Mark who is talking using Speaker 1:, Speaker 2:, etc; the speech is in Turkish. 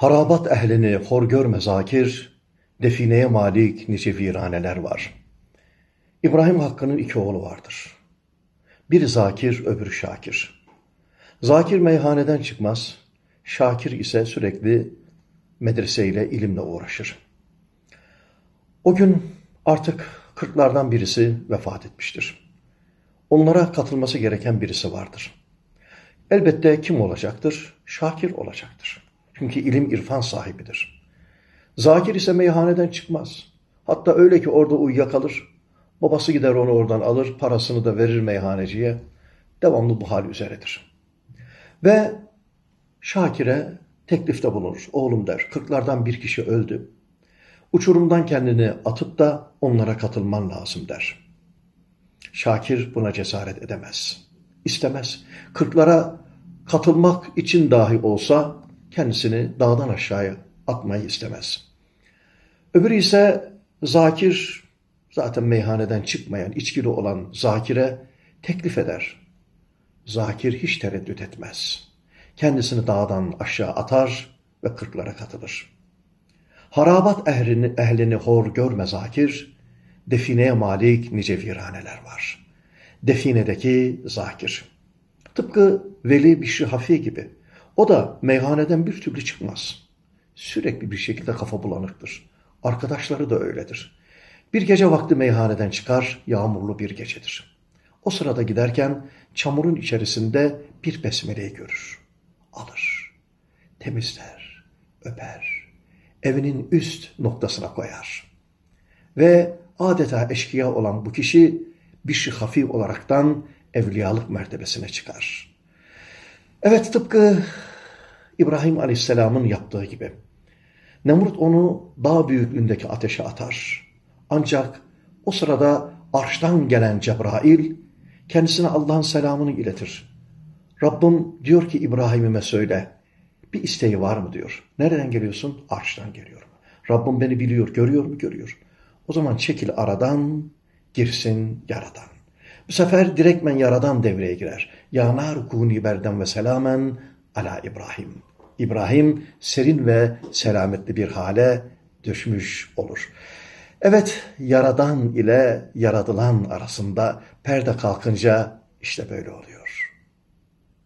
Speaker 1: Harabat ehlini hor görme zakir, defineye malik nice viraneler var. İbrahim Hakkı'nın iki oğlu vardır. Biri Zakir, öbürü Şakir. Zakir meyhaneden çıkmaz, Şakir ise sürekli medreseyle, ilimle uğraşır. O gün artık kırklardan birisi vefat etmiştir. Onlara katılması gereken birisi vardır. Elbette kim olacaktır? Şakir olacaktır. Çünkü ilim irfan sahibidir. Zakir ise meyhaneden çıkmaz. Hatta öyle ki orada uyuyakalır. Babası gider onu oradan alır, parasını da verir meyhaneciye. Devamlı bu hal üzeredir. Ve Şakir'e teklifte bulunur. Oğlum der, kırklardan bir kişi öldü. Uçurumdan kendini atıp da onlara katılman lazım der. Şakir buna cesaret edemez. İstemez. Kırklara katılmak için dahi olsa kendisini dağdan aşağıya atmayı istemez. Öbürü ise Zakir, zaten meyhaneden çıkmayan, içkili olan Zakir'e teklif eder. Zakir hiç tereddüt etmez. Kendisini dağdan aşağı atar ve kırklara katılır. Harabat ehlini, ehlini hor görme Zakir, defineye malik nice viraneler var. Definedeki Zakir. Tıpkı Veli Bişri Hafi gibi. O da meyhaneden bir türlü çıkmaz. Sürekli bir şekilde kafa bulanıktır. Arkadaşları da öyledir. Bir gece vakti meyhaneden çıkar, yağmurlu bir gecedir. O sırada giderken çamurun içerisinde bir besmeleyi görür. Alır, temizler, öper, evinin üst noktasına koyar. Ve adeta eşkıya olan bu kişi bir hafi olaraktan evliyalık mertebesine çıkar. Evet tıpkı İbrahim Aleyhisselam'ın yaptığı gibi. Nemrut onu dağ büyüklüğündeki ateşe atar. Ancak o sırada arştan gelen Cebrail kendisine Allah'ın selamını iletir. Rabbim diyor ki İbrahim'ime söyle bir isteği var mı diyor. Nereden geliyorsun? Arştan geliyorum. Rabbim beni biliyor, görüyor mu? Görüyor. O zaman çekil aradan, girsin yaradan. Bu sefer direktmen yaradan devreye girer. Ya nar kuni berden ve selamen ala İbrahim. İbrahim serin ve selametli bir hale düşmüş olur. Evet, yaradan ile yaradılan arasında perde kalkınca işte böyle oluyor.